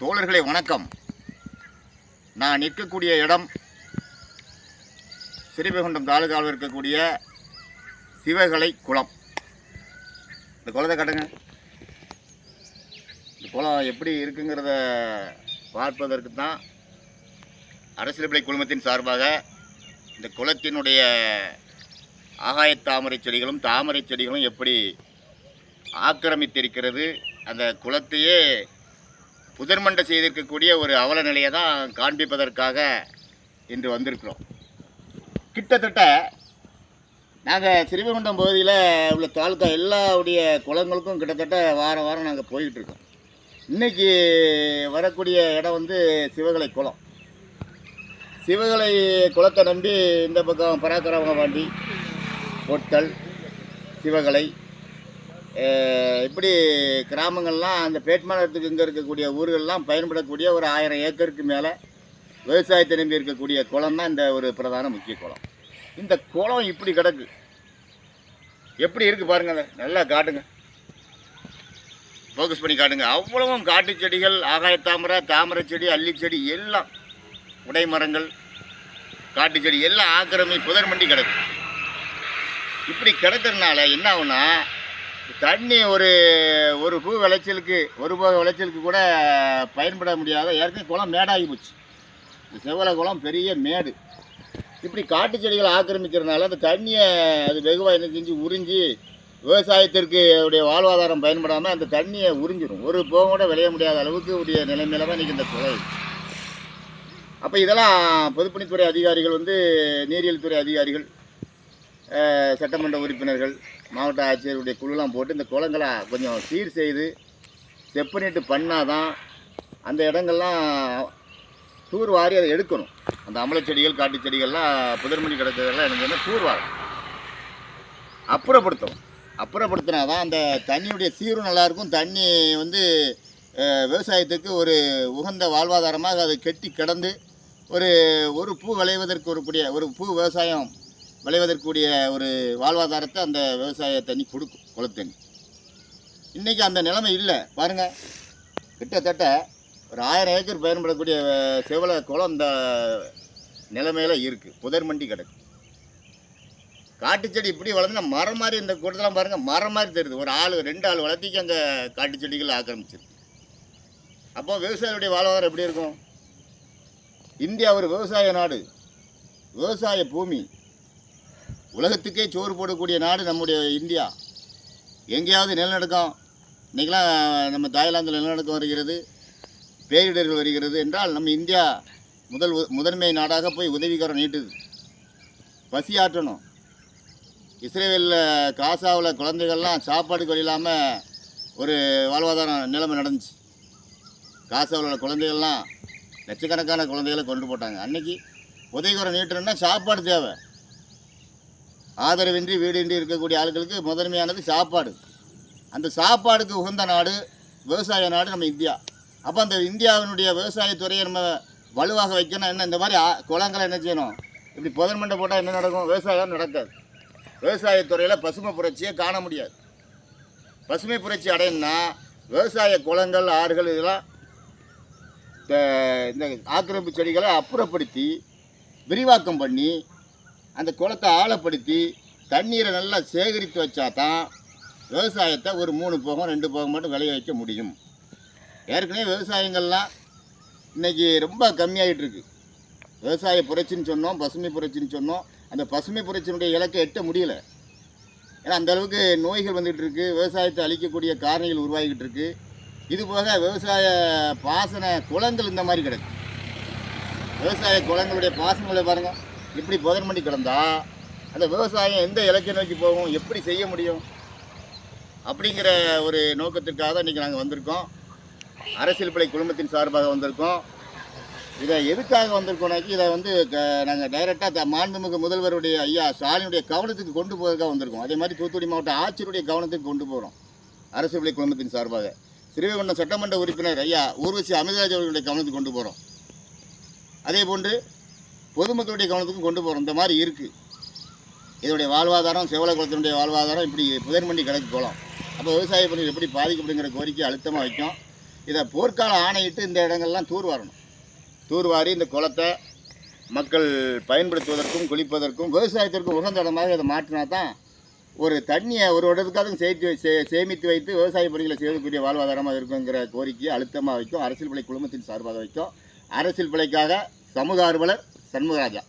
தோழர்களே வணக்கம். நான் நிற்கக்கூடிய இடம் ஸ்ரீவைகுண்டம் தாலுகாவில் இருக்கக்கூடிய சிவகலை குளம். இந்த குளத்தை காட்டுங்க. இந்த குளம் எப்படி இருக்குங்கிறத பார்ப்பதற்கு தான் அரசியல்படை குழுமத்தின் சார்பாக இந்த குளத்தினுடைய ஆகாய தாமரை செடிகளும் தாமரை செடிகளும் எப்படி ஆக்கிரமித்திருக்கிறது அந்த குளத்தையே புதர்மண்டை செய்திருக்கக்கூடிய ஒரு அவல நிலையை தான் காண்பிப்பதற்காக இன்று வந்திருக்கிறோம். கிட்டத்தட்ட நாங்கள் சிறுவைகுண்டம் பகுதியில் உள்ள தாலுக்கா எல்லாவுடைய குளங்களுக்கும் கிட்டத்தட்ட வாரம் வாரம் நாங்கள் போய்கிட்டுருக்கோம் இன்றைக்கி வரக்கூடிய இடம் வந்து சிவகலை குளம். சிவகலை குளத்தை நம்பி இந்த பக்கம் பராக்கிரமபாண்டி பொட்டல் சிவகலை இப்படி கிராமங்கள்லாம் அந்த பேட்மாநகரத்துக்கு இங்கே இருக்கக்கூடிய ஊர்கள்லாம் பயன்படக்கூடிய ஒரு ஆயிரம் ஏக்கருக்கு மேலே விவசாயத்தை நம்பி இருக்கக்கூடிய குளம் தான் இந்த ஒரு பிரதான முக்கிய குளம். இந்த குளம் இப்படி கிடக்கு. எப்படி இருக்குது பாருங்க நல்லா காட்டுங்க. ஃபோக்கஸ் பண்ணி காட்டுங்க. அவ்வளவும் காட்டு செடிகள் ஆகாய தாமரை தாமரை செடி அல்லி செடி எல்லாம் உடை மரங்கள் காட்டு செடி எல்லாம் ஆக்கிரமி புதர் மண்டி கிடக்கு. இப்படி கிடக்கிறதுனால என்ன ஆகுன்னா தண்ணி ஒரு ஒரு பூ விளைச்சலுக்கு ஒரு பூ விளைச்சலுக்கு கூட பயன்பட முடியாத ஏற்கனவே குளம் மேடாகி போச்சு. இந்த செவ்வளை குளம் பெரிய மேடு. இப்படி காட்டு செடிகளை ஆக்கிரமிக்கிறதுனால அந்த தண்ணியை அது வெகுவாக என்ன செஞ்சு உறிஞ்சி விவசாயத்திற்கு உடைய வாழ்வாதாரம் பயன்படாமல் அந்த தண்ணியை உறிஞ்சிடும். ஒரு போகம் கூட விளைய முடியாத அளவுக்கு உடைய நிலைமையில தான் இன்றைக்கி இந்த குளம் அப்போ இதெல்லாம் பொதுப்பணித்துறை அதிகாரிகள் வந்து நீரியல் துறை அதிகாரிகள் சட்டமன்ற உறுப்பினர்கள் மாவட்ட ஆட்சியருடைய குழுலாம் போட்டு இந்த குளங்களை கொஞ்சம் சீர் செய்து செப்பனிட்டு பண்ணாதான் அந்த இடங்கள்லாம் தூர் வாரி அதை எடுக்கணும். அந்த அமலச் செடிகள் காட்டு செடிகள்லாம் புதர்மணி கிடக்கிறதெல்லாம் எனக்கு வந்து தூர் வாரம் அப்புறப்படுத்தணும். அப்புறப்படுத்தினா தான் அந்த தண்ணியுடைய சீரும் நல்லாயிருக்கும். தண்ணி வந்து விவசாயத்துக்கு ஒரு உகந்த வாழ்வாதாரமாக அது கெட்டி கிடந்து ஒரு ஒரு பூ விளைவதற்கு ஒரு கூடிய ஒரு பூ விவசாயம் விளைவதற்குரிய ஒரு வாழ்வாதாரத்தை அந்த விவசாய தண்ணி கொடுக்கும் குளத்தண்ணி இன்றைக்கி அந்த நிலைமை இல்லை. பாருங்கள் கிட்டத்தட்ட ஒரு ஆயிரம் ஏக்கர் பயன்படக்கூடிய அஹ், செவல குளம் இந்த நிலைமையில் இருக்குது புதர் மண்டி கிடக்கு. காட்டு செடி இப்படி வளர்ந்துனா மரம் மாதிரி இந்த கூட்டத்தெல்லாம் பாருங்கள் மரம் மாதிரி தெரியுது. ஒரு ஆள் ரெண்டு ஆள் வளர்த்திக்கு அங்கே காட்டு செடிகள் ஆக்கிரமிச்சிருக்கு. அப்போ விவசாயிகளுடைய வாழ்வாதாரம் எப்படி இருக்கும்? இந்தியா ஒரு விவசாய நாடு. விவசாய பூமி. உலகத்துக்கே சோறு போடக்கூடிய நாடு நம்முடைய இந்தியா. எங்கேயாவது நிலநடுக்கம் இன்றைக்கெலாம் நம்ம தாய்லாந்தில் நிலநடுக்கம் வருகிறது பேரிடர்கள் வருகிறது என்றால் நம்ம இந்தியா முதல் முதன்மை நாடாக போய் உதவிகரம் நீட்டுது. பசி ஆற்றணும். இஸ்ரேலில் காசாவில் குழந்தைகள்லாம் சாப்பாடுக்கு இல்லாமல் ஒரு வாழ்வாதாரம் நிலைமை நடந்துச்சு. காசாவில் உள்ள குழந்தைகள்லாம் லட்சக்கணக்கான குழந்தைகளை கொண்டு போட்டாங்க. அன்றைக்கி உதவிகரம் நீட்டணும்னா சாப்பாடு தேவை. ஆதரவின்றி வீடின்றி இருக்கக்கூடிய ஆளுகளுக்கு முதன்மையானது சாப்பாடு. அந்த சாப்பாடுக்கு உகந்த நாடு விவசாய நாடு நம்ம இந்தியா. அப்போ அந்த இந்தியாவினுடைய விவசாயத்துறையை நம்ம வலுவாக வைக்கணும். என்ன இந்த மாதிரி குளங்களை என்ன செய்யணும்? இப்படி புதர் மண்டை போட்டால் என்ன நடக்கும்? விவசாயம் நடக்காது. விவசாயத்துறையில் பசுமை புரட்சியை காண முடியாது. பசுமை புரட்சி அடையணும்னா விவசாய குளங்கள் ஆறுகள் இதெல்லாம் இந்த- இந்த ஆக்கிரமிப்பு செடிகளை அப்புறப்படுத்தி விரிவாக்கம் பண்ணி அந்த குளத்தை ஆழப்படுத்தி தண்ணீரை நல்லா சேகரித்து வச்சா தான் விவசாயத்தை ஒரு மூணு போகம் ரெண்டு போகம் மட்டும் விளைய வைக்க முடியும். ஏற்கனவே விவசாயங்கள்லாம் இன்றைக்கி ரொம்ப கம்மியாகிட்டுருக்கு விவசாய புரட்சின்னு சொன்னோம் பசுமை புரட்சின்னு சொன்னோம். அந்த பசுமை புரட்சியினுடைய இலக்கை எட்ட முடியல. ஏன்னா அந்த அளவுக்கு நோய்கள் வந்துகிட்டு இருக்குது விவசாயத்தை அழிக்கக்கூடிய காரணிகள் உருவாகிக்கிட்டு இருக்குது இது போக விவசாய பாசன குளங்கள் இந்த மாதிரி கிடக்கு. விவசாய குளங்களுடைய பாசனங்களை பாருங்கள் இப்படி புதர் பண்ணி கிடந்தா அந்த விவசாயம் எந்த இலக்கிய நோக்கி போகும் எப்படி செய்ய முடியும்? அப்படிங்கிற ஒரு நோக்கத்திற்காக தான் இன்றைக்கி நாங்கள் வந்திருக்கோம். அரசியல் படை குழுமத்தின் சார்பாக வந்திருக்கோம். இதை எதுக்காக வந்திருக்கோம்னாக்கி இதை வந்து க நாங்கள் டைரெக்டாக மாண்புமிகு முதல்வருடைய ஐயா ஸ்டாலினுடைய கவனத்துக்கு கொண்டு போவதற்காக வந்திருக்கோம். அதே மாதிரி தூத்துக்குடி மாவட்ட ஆட்சியருடைய கவனத்துக்கு கொண்டு போகிறோம் அரசியல் படை குழுமத்தின் சார்பாக. சிறுவைகுண்டம் சட்டமன்ற உறுப்பினர் ஐயா ஊர்வசி அமிர்தராஜ் அவர்களுடைய கவனத்துக்கு கொண்டு போகிறோம் அதே போன்று பொதுமக்களுடைய கவனத்துக்கும் கொண்டு போகிறோம் இந்த மாதிரி இருக்குது இதனுடைய வாழ்வாதாரம் செவல குளத்தினுடைய வாழ்வாதாரம் இப்படி புதர்மண்டி கிடக்கு குளம். அப்போ விவசாய பணிகள் எப்படி பாதிக்கப்படுங்கிற கோரிக்கை அழுத்தமாக வைக்கும். இதை போர்க்கால ஆணையிட்டு இந்த இடங்கள்லாம் தூர்வாரணும் தூர்வாரி இந்த குளத்தை மக்கள் பயன்படுத்துவதற்கும் குளிப்பதற்கும் விவசாயத்திற்கும் உகந்த இடமாக இதை மாற்றினா தான் ஒரு தண்ணியை ஒரு இடத்துக்காக சேர்த்து வை- சே சேமித்து வைத்து விவசாய பணிகளை செய்வதற்குரிய வாழ்வாதாரமாக இருக்குங்கிற கோரிக்கையை அழுத்தமாக வைக்கும். அரசியல் பிழை குழுமத்தின் சார்பாக வைக்கும். அரசியல் பிழைக்காக சமூக ஆர்வலர் Sẵn mưa là vậy